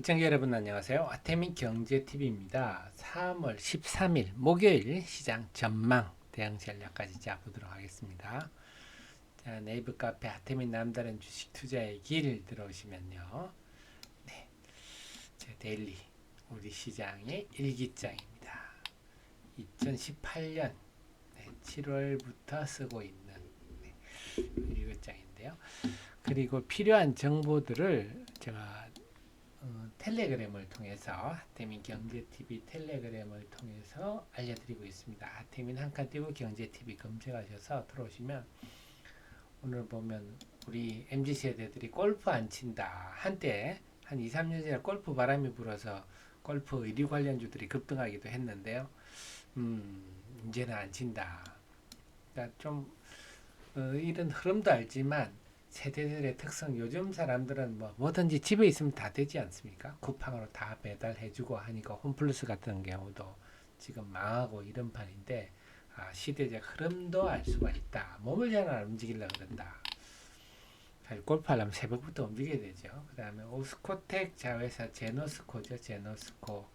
시청자 여러분 안녕하세요. 아태민 경제TV입니다. 3월 13일 목요일 시장 전망 대응 전략까지 짜보도록 하겠습니다. 자, 네이버 카페 아태민 남다른 주식 투자의 길 들어오시면요. 네. 제 데일리 우리 시장의 일기장입니다. 2018년 7월부터 쓰고 있는 네, 일기장인데요. 그리고 필요한 정보들을 제가 어, 텔레그램을 통해서 하태민 경제TV 텔레그램을 통해서 알려드리고 있습니다. 하태민 한칸 띄고 경제TV 검색하셔서 들어오시면 오늘 보면 우리 MZ세대들이 골프 안 친다. 한때 한 2, 3년 전에 골프 바람이 불어서 골프 의류 관련주들이 급등하기도 했는데요. 음, 이제는 안 친다. 그러니까 좀 어, 이런 흐름도 알지만 세대들의 특성 요즘 사람들은 뭐 뭐든지 집에 있으면 다 되지 않습니까? 쿠팡으로 다 배달해주고 하니까 홈플러스 같은 경우도 지금 망하고 이런 판인데 아, 시대적 흐름도 알 수가 있다. 몸을 잘안 움직이려고 그런다. 사실 골프하려면 새벽부터 움직여야 되죠. 그 다음에 오스코텍 자회사 제노스코죠. 제노스코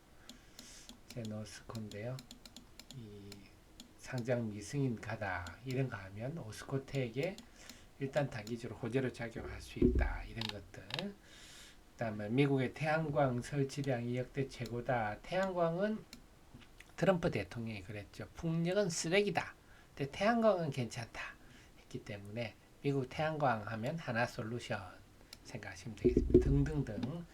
제노스코인데요. 이 상장 미승인 가다 이런 거 하면 오스코텍에 일단 단기적으로 호재로 작용할 수 있다. 이런 것들. 그다음에 미국의 태양광 설치량이 역대 최고다. 태양광은 트럼프 대통령이 그랬죠. 풍력은 쓰레기다. 근데 태양광은 괜찮다. 했기 때문에 미국 태양광 하면 하나 솔루션 생각하시면 되겠습니다. 등등등.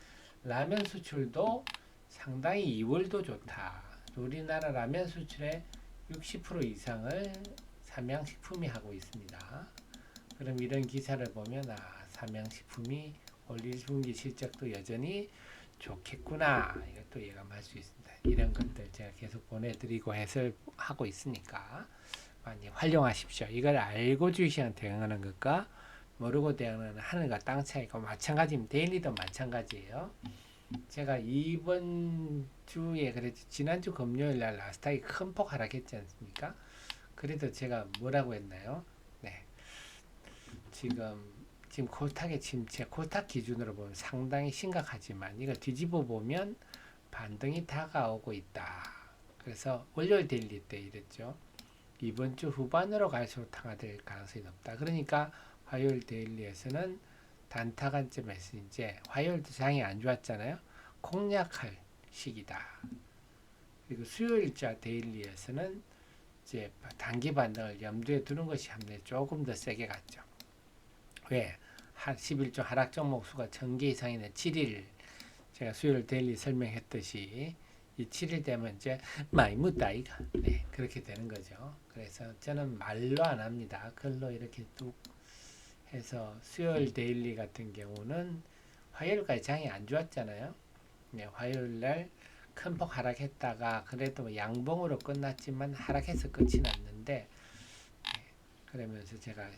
라면 수출도 상당히 2월도 좋다. 우리나라 라면 수출의 60% 이상을 삼양식품이 하고 있습니다. 그럼 이런 기사를 보면 아 삼양식품이 올 1분기 실적도 여전히 좋겠구나 이것도 예감할 수 있습니다. 이런 것들 제가 계속 보내드리고 해설하고 있으니까 많이 활용하십시오. 이걸 알고 주시한 대응하는 것과 모르고 대응하는 하늘과 땅 차이가 마찬가지입니다. 데일리도 마찬가지예요. 제가 이번 주에 그랬죠. 지난주 금요일 날 나스닥이 큰 폭 하락했지 않습니까? 그래도 제가 뭐라고 했나요? 네. 지금 지금 코스닥의 침체, 코스닥 기준으로 보면 상당히 심각하지만 이걸 뒤집어 보면 반등이 다가오고 있다. 그래서 월요일 데일리 때 이랬죠. 이번 주 후반으로 갈수록 탕화될 가능성이 높다. 그러니까 화요일 데일리에서는 단타 관점에서 이제 화요일도 장이 안 좋았잖아요. 공략할 시기다. 그리고 수요일자 데일리에서는 이제 단기 반등을 염두에 두는 것이 합리에 조금 더 세게 갔죠. 왜? 한 11조 하락 종목 수가 1000개 이상이는 7일 제가 수요일 데일리 설명했듯이 이 7일 되면 이제 많이 묻다 이가 네 그렇게 되는 거죠. 그래서 저는 말로 안 합니다. 글로 이렇게 뚝 해서 수요일 데일리 같은 경우는 화요일까지 장이 안 좋았잖아요. 네, 화요일 날 큰 폭 하락했다가 그래도 뭐 양봉으로 끝났지만 하락해서 끝이 났는데 네, 그러면서 제가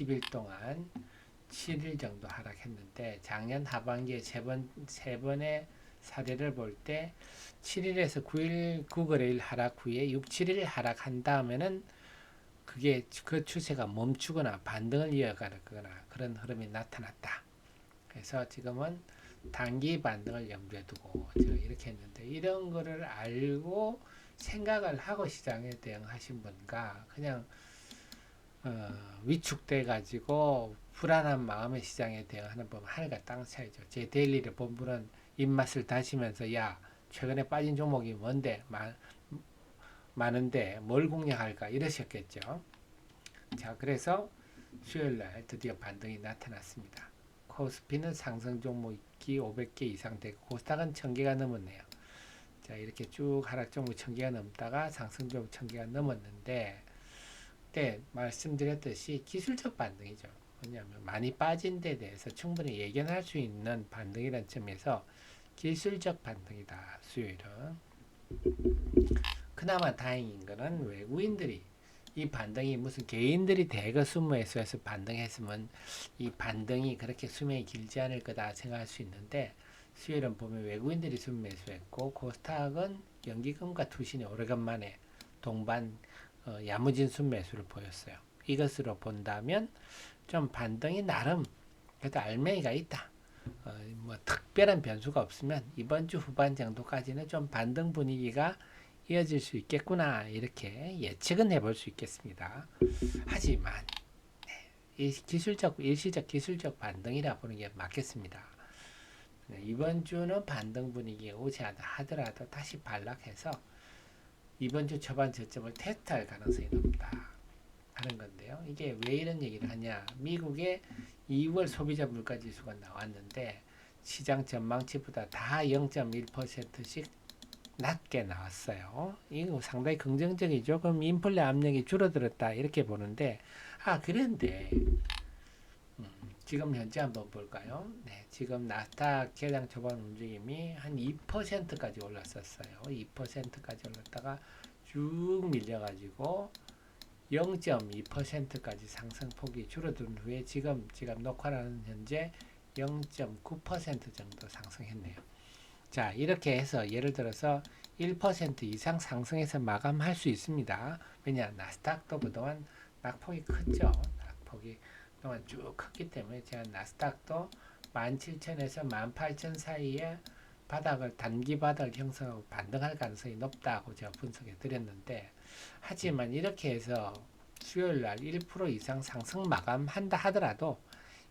10일 동안 7일 정도 하락했는데 작년 하반기에 세 번 세 번의 사례를 볼 때 7일에서 9일 9거래일 하락 후에 6, 7일 하락한 다음에는 그게 그 추세가 멈추거나 반등을 이어가거나 그런 흐름이 나타났다. 그래서 지금은 단기 반등을 염두에 두고 이렇게 했는데 이런 거를 알고 생각을 하고 시장에 대응하신 분과 그냥 어, 위축돼 가지고 불안한 마음의 시장에 대응하는 법 하늘과 땅 차이죠. 제 데일리를 본 분은 입맛을 다시면서 야 최근에 빠진 종목이 뭔데 마, 많은데 뭘 공략할까 이러셨겠죠. 자 그래서 수요일 날 드디어 반등이 나타났습니다. 코스피는 상승 종목이 500개 이상 되고 코스닥은 1000개가 넘었네요. 자 이렇게 쭉 하락 종목 1000개가 넘다가 상승 종목 1000개가 넘었는데 그 때 말씀드렸듯이 기술적 반등이죠. 왜냐하면 많이 빠진 데 대해서 충분히 예견할 수 있는 반등이라는 점에서 기술적 반등이다. 수요일은. 그나마 다행인 거는 외국인들이 이 반등이 무슨 개인들이 대거 수무해서 반등했으면 이 반등이 그렇게 수명이 길지 않을 거다 생각할 수 있는데 수요일은 보면 외국인들이 순매수했고 코스닥은 연기금과 투신이 오래간만에 동반 어, 야무진 순매수를 보였어요. 이것으로 본다면 좀 반등이 나름 그래도 알맹이가 있다. 어, 뭐 특별한 변수가 없으면 이번 주 후반 정도까지는 좀 반등 분위기가 이어질 수 있겠구나 이렇게 예측은 해볼 수 있겠습니다. 하지만 네, 이 기술적 일시적 기술적 반등이라 보는 게 맞겠습니다. 네, 이번 주는 반등 분위기 오지 하더라도 다시 반락해서 이번 주 초반 저점을 테스트할 가능성이 높다 하는 건데요. 이게 왜 이런 얘기를 하냐? 미국의 2월 소비자 물가 지수가 나왔는데 시장 전망치보다 다 0.1%씩 낮게 나왔어요. 이거 상당히 긍정적이죠. 그럼 인플레 압력이 줄어들었다 이렇게 보는데 아 그런데 음, 지금 현재 한번 볼까요? 네, 지금 나스닥 개장 초반 움직임이 한 2%까지 올랐었어요. 2%까지 올랐다가 쭉 밀려가지고 0.2%까지 상승폭이 줄어든 후에 지금 지금 녹화하는 현재 0.9% 정도 상승했네요. 자, 이렇게 해서 예를 들어서 1% 이상 상승해서 마감할 수 있습니다. 왜냐, 나스닥도 그동안 낙폭이 컸죠. 낙폭이 그 동안 쭉 컸기 때문에 제가 나스닥도 17,000에서 18,000 사이에 바닥을 단기 바닥 형성하고 반등할 가능성이 높다고 제가 분석해 드렸는데 하지만 이렇게 해서 수요일 날 1% 이상 상승 마감한다 하더라도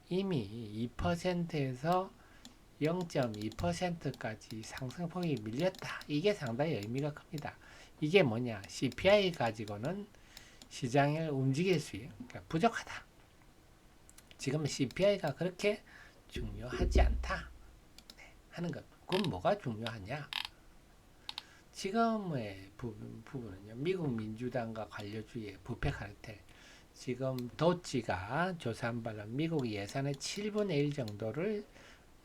이미 2%에서 0.2%까지 상승폭이 밀렸다. 이게 상당히 의미가 큽니다. 이게 뭐냐? CPI 가지고는 시장을 움직일 수 그러니까 부족하다. 지금 CPI가 그렇게 중요하지 않다. 네, 하는 것. 그럼 뭐가 중요하냐? 지금의 부분, 부분은요. 미국 민주당과 관료주의의 부패 카르텔. 지금 도치가 조사한 바로 미국 예산의 7분의 1 정도를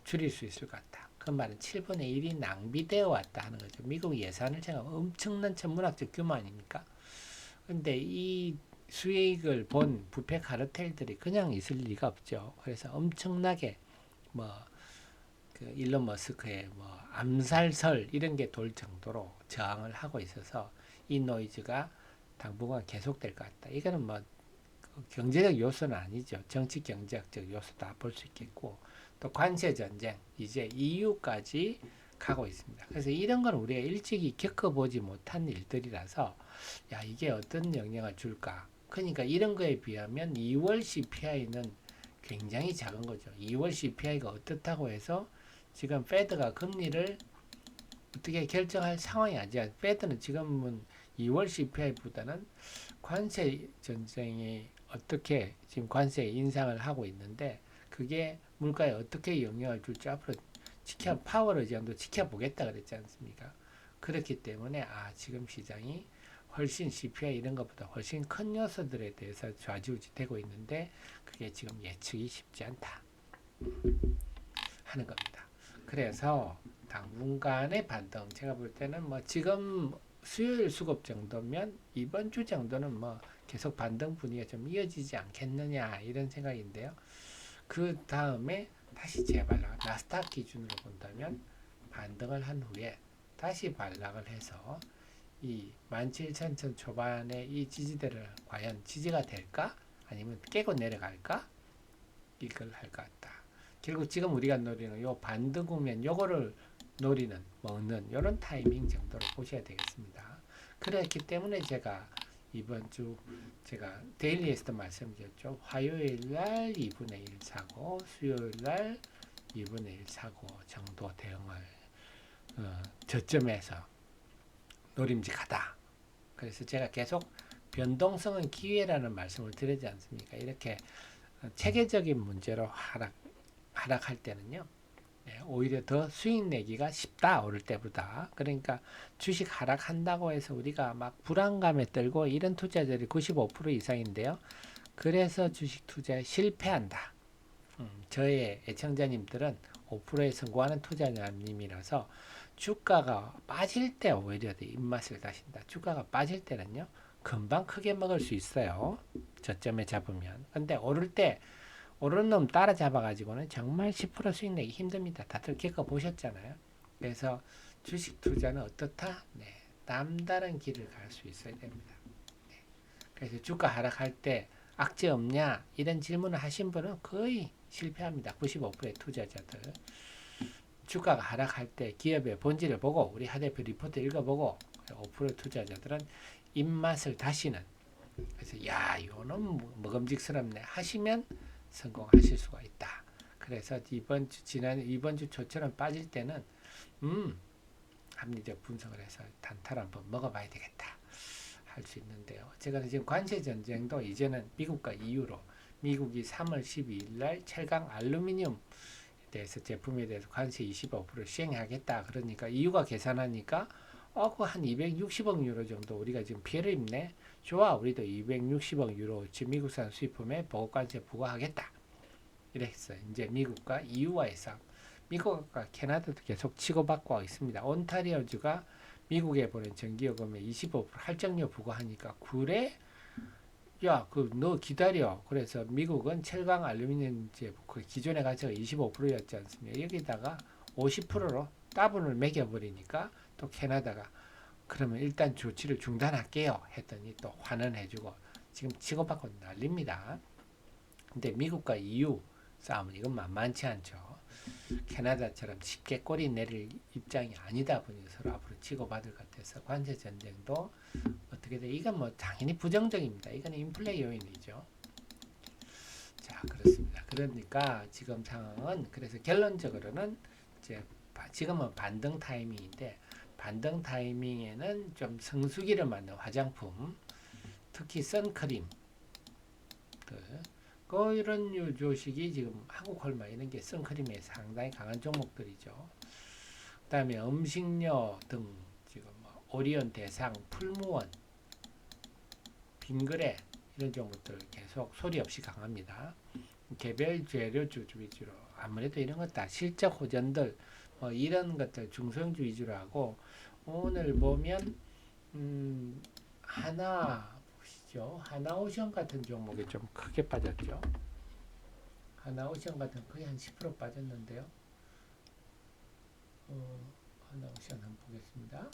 줄일 수 있을 것 같다. 그 말은 7분의 1이 낭비되어 왔다 하는 거죠. 미국 예산을 제가 엄청난 천문학적 규모 아닙니까? 근데 이 수익을 본 부패 카르텔들이 그냥 있을 리가 없죠. 그래서 엄청나게 뭐, 그 일론 머스크의 뭐 암살설 이런 게 돌 정도로 저항을 하고 있어서 이 노이즈가 당분간 계속될 것 같다. 이거는 뭐 경제적 요소는 아니죠. 정치 경제학적 요소다 볼 수 있겠고 또 관세 전쟁 이제 EU까지 가고 있습니다. 그래서 이런 건 우리가 일찍이 겪어보지 못한 일들이라서 야 이게 어떤 영향을 줄까? 그러니까 이런 거에 비하면 2월 CPI는 굉장히 작은 거죠. 2월 CPI가 어떻다고 해서 지금 페드가 금리를 어떻게 결정할 상황이 아니야. 페드는 지금은 2월 CPI보다는 관세 전쟁이 어떻게 지금 관세 인상을 하고 있는데 그게 물가에 어떻게 영향을 줄지 앞으로 지켜 파워러지안도 지켜보겠다 그랬지 않습니까? 그렇기 때문에 아 지금 시장이 훨씬 CPI 이런 것보다 훨씬 큰 요소들에 대해서 좌지우지 되고 있는데 그게 지금 예측이 쉽지 않다 하는 겁니다. 그래서 당분간의 반등 제가 볼 때는 뭐 지금 수요일 수급 정도면 이번 주 정도는 뭐 계속 반등 분위기가 좀 이어지지 않겠느냐 이런 생각인데요. 그 다음에 다시 재발락 나스닥 기준으로 본다면 반등을 한 후에 다시 반락을 해서 이 17,000천 초반에 이 지지대를 과연 지지가 될까? 아니면 깨고 내려갈까? 이걸 할 것 같다. 결국 지금 우리가 노리는 요 반등 국면 요거를 노리는 먹는 요런 타이밍 정도로 보셔야 되겠습니다. 그렇기 때문에 제가 이번 주 제가 데일리에서도 말씀드렸죠. 화요일 날 2분의 1 사고 수요일 날 2분의 1 사고 정도 대응을 어, 저점에서 노림직하다. 그래서 제가 계속 변동성은 기회라는 말씀을 드리지 않습니까? 이렇게 체계적인 문제로 하락 하락할 때는요. 네, 오히려 더 수익 내기가 쉽다 오를 때보다 그러니까 주식 하락한다고 해서 우리가 막 불안감에 떨고 이런 투자자들이 95% 이상인데요 그래서 주식 투자에 실패한다 음, 저의 애청자님들은 5%에 성공하는 투자자님이라서 주가가 빠질 때 오히려 더 입맛을 다신다 주가가 빠질 때는요 금방 크게 먹을 수 있어요 저점에 잡으면 근데 오를 때 오른 놈 따라잡아 가지고는 정말 10% 수익 내기 힘듭니다. 다들 겪어 보셨잖아요. 그래서 주식 투자는 어떻다? 네, 남다른 길을 갈 수 있어야 됩니다. 네. 그래서 주가 하락할 때 악재 없냐 이런 질문을 하신 분은 거의 실패합니다. 95%의 투자자들. 주가가 하락할 때 기업의 본질을 보고 우리 하 대표 리포트 읽어보고 5% 투자자들은 입맛을 다시는 그래서 야 이거는 뭐- 먹음직스럽네 하시면 성공하실 수가 있다. 그래서 이번 주 지난 이번 주 초처럼 빠질 때는 음 합리적 분석을 해서 단타를 한번 먹어봐야 되겠다 할 수 있는데요. 제가 지금 관세 전쟁도 이제는 미국과 EU로 미국이 3월 12일 날 철강 알루미늄 대해서 제품에 대해서 관세 25% 시행하겠다. 그러니까 EU가 계산하니까 어, 그 한 260억 유로 정도 우리가 지금 피해를 입네. 좋아, 우리도 260억 유로 지 미국산 수입품에 보호 관세 부과하겠다. 이랬어요. 이제 미국과 EU와의 싸움. 미국과 캐나다도 계속 치고받고 있습니다. 온타리오주가 미국에 보낸 전기요금의 25% 할증료 부과하니까 그래? 야, 그 너 기다려. 그래서 미국은 철강 알루미늄 제그 기존의 가치가 25%였지 않습니까? 여기다가 50%로 따분을 매겨버리니까 또 캐나다가 그러면 일단 조치를 중단할게요. 했더니 또 환원해주고 지금 치고받고 난립니다. 근데 미국과 EU 싸움은 이건 만만치 않죠. 캐나다처럼 쉽게 꼬리 내릴 입장이 아니다 보니 서로 앞으로 치고받을 것 같아서 관세 전쟁도 어떻게 돼? 이건 뭐 당연히 부정적입니다. 이거는 인플레 요인이죠. 자 그렇습니다. 그러니까 지금 상황은 그래서 결론적으로는 이제 바- 지금은 반등 타이밍인데 반등 타이밍에는 좀 성수기를 맞는 화장품, 특히 선크림, 그, 그 이런 유 조식이 지금 한국 홀마 이런 게 선크림에 상당히 강한 종목들이죠. 그 다음에 음식료 등 지금 뭐 오리온 대상, 풀무원, 빙그레 이런 종목들 계속 소리 없이 강합니다. 개별 재료주 위주로 아무래도 이런 것 다 실적 호전들 뭐 이런 것들 중소형주 위주로 하고 오늘 보면 음 하나 보시죠. 하나오션 같은 종목이 좀 크게 빠졌죠. 하나오션 같은 거의 한 10% 빠졌는데요. 어, 하나오션 한번 보겠습니다.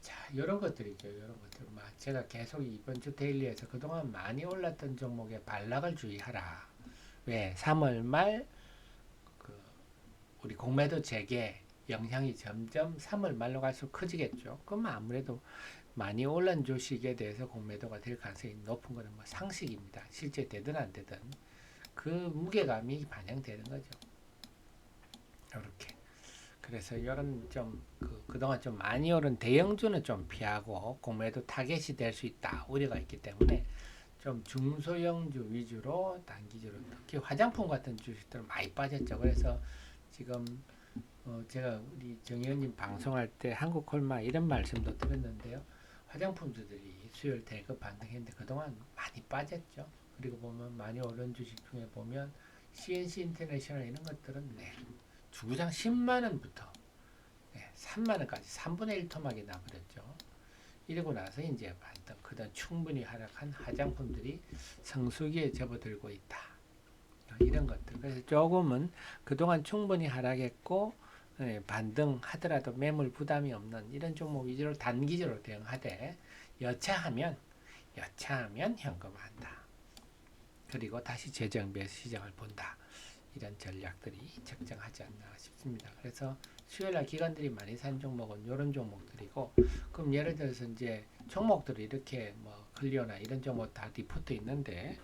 자 이런 것들이죠. 이런 것들. 막 제가 계속 이번 주 데일리에서 그동안 많이 올랐던 종목에 반락을 주의하라. 왜? 3월 말 그 우리 공매도 재개 영향이 점점 3월 말로 갈수록 커지겠죠. 그럼 아무래도 많이 올란 주식에 대해서 공매도가 될 가능성이 높은 것은 뭐 상식입니다. 실제 되든 안 되든 그 무게감이 반영되는 거죠. 이렇게. 그래서 이런 좀그 그동안 좀 많이 오른 대형주는 좀 피하고 공매도 타겟이 될 수 있다 우려가 있기 때문에 좀 중소형주 위주로 단기적으로 특히 화장품 같은 주식들은 많이 빠졌죠. 그래서 지금 어 제가 우리 정 의원님 방송할 때 한국 콜마 이런 말씀도 드렸는데요. 화장품주들이 수요일 대급 반등했는데 그동안 많이 빠졌죠. 그리고 보면 많이 오른 주식 중에 보면 CNC 인터내셔널 이런 것들은 네, 주구장 10만 원부터 네, 3만 원까지 3분의 1 토막이 나버렸죠. 이러고 나서 이제 반등 그다음 충분히 하락한 화장품들이 성수기에 접어들고 있다. 이런 것들. 그래서 조금은 그동안 충분히 하락했고 예, 반등하더라도 매물 부담이 없는 이런 종목 위주로 단기적으로 대응하되 여차하면 여차하면 현금화한다. 그리고 다시 재정비해서 시장을 본다. 이런 전략들이 적정하지 않나 싶습니다. 그래서 수요일날 기관들이 많이 산 종목은 이런 종목들이고 그럼 예를 들어서 이제 종목들이 이렇게 뭐 클리어나 이런 종목 다 리포트 있는데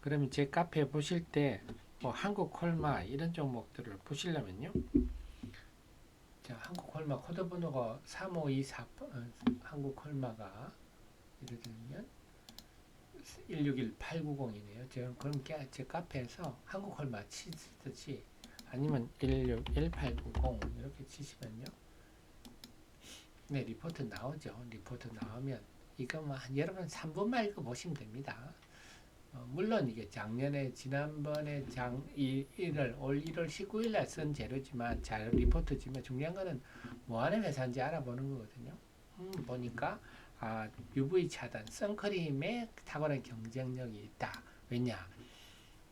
그러면 제 카페 보실 때 뭐 한국 콜마 이런 종목들을 보시려면요. 자, 한국 콜마 코드 번호가 3524 어, 한국 콜마가 예를 들면 161890이네요. 제가 그럼 게- 제 카페에서 한국 콜마 치듯이 아니면 161890 이렇게 치시면요. 네, 리포트 나오죠. 리포트 나오면 이거 뭐한 여러분 3분만 읽어 보시면 됩니다. 어, 물론 이게 작년에 지난번에 장 1월 올 1월 19일 날 쓴 재료지만 잘 리포트지만 중요한 거는 뭐 하는 회사인지 알아보는 거거든요. 음, 보니까 아, UV 차단, 선크림에 탁월한 경쟁력이 있다. 왜냐?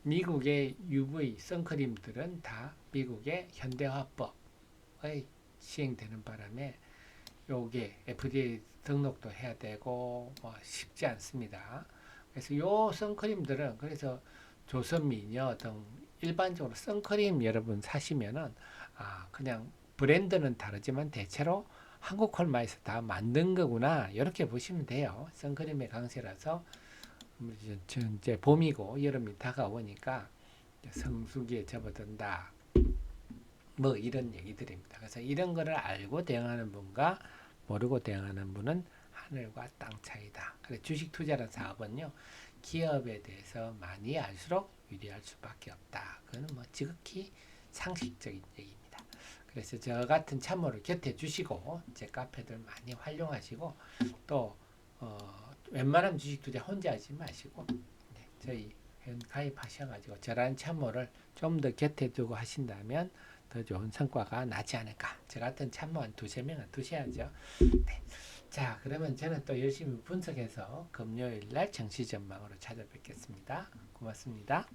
미국의 UV 선크림들은 다 미국의 현대화법의 시행되는 바람에 요게 FDA 등록도 해야 되고 뭐 쉽지 않습니다. 그래서 요 선크림들은 그래서 조선미녀 등 일반적으로 선크림 여러분 사시면은 아 그냥 브랜드는 다르지만 대체로 한국 콜마에서 다 만든 거구나 이렇게 보시면 돼요. 선크림의 강세라서 음, 이제 봄이고 여름이 다가오니까 성수기에 접어든다. 뭐 이런 얘기들입니다. 그래서 이런 거를 알고 대응하는 분과 모르고 대응하는 분은 하늘과 땅 차이다. 그래 주식 투자라는 사업은요 기업에 대해서 많이 알수록 유리할 수밖에 없다. 그거는 뭐 지극히 상식적인 얘기입니다. 그래서 저 같은 참모를 곁에 주시고 제 카페들 많이 활용하시고 또 어, 웬만하면 주식 투자 혼자 하지 마시고 네, 저희 회원 가입하셔가지고 저런 참모를 좀 더 곁에 두고 하신다면 더 좋은 성과가 나지 않을까. 저 같은 참모 한 두세 명은 두셔야죠. 네. 자, 그러면 저는 또 열심히 분석해서 금요일 날 정시 전망으로 찾아뵙겠습니다. 고맙습니다.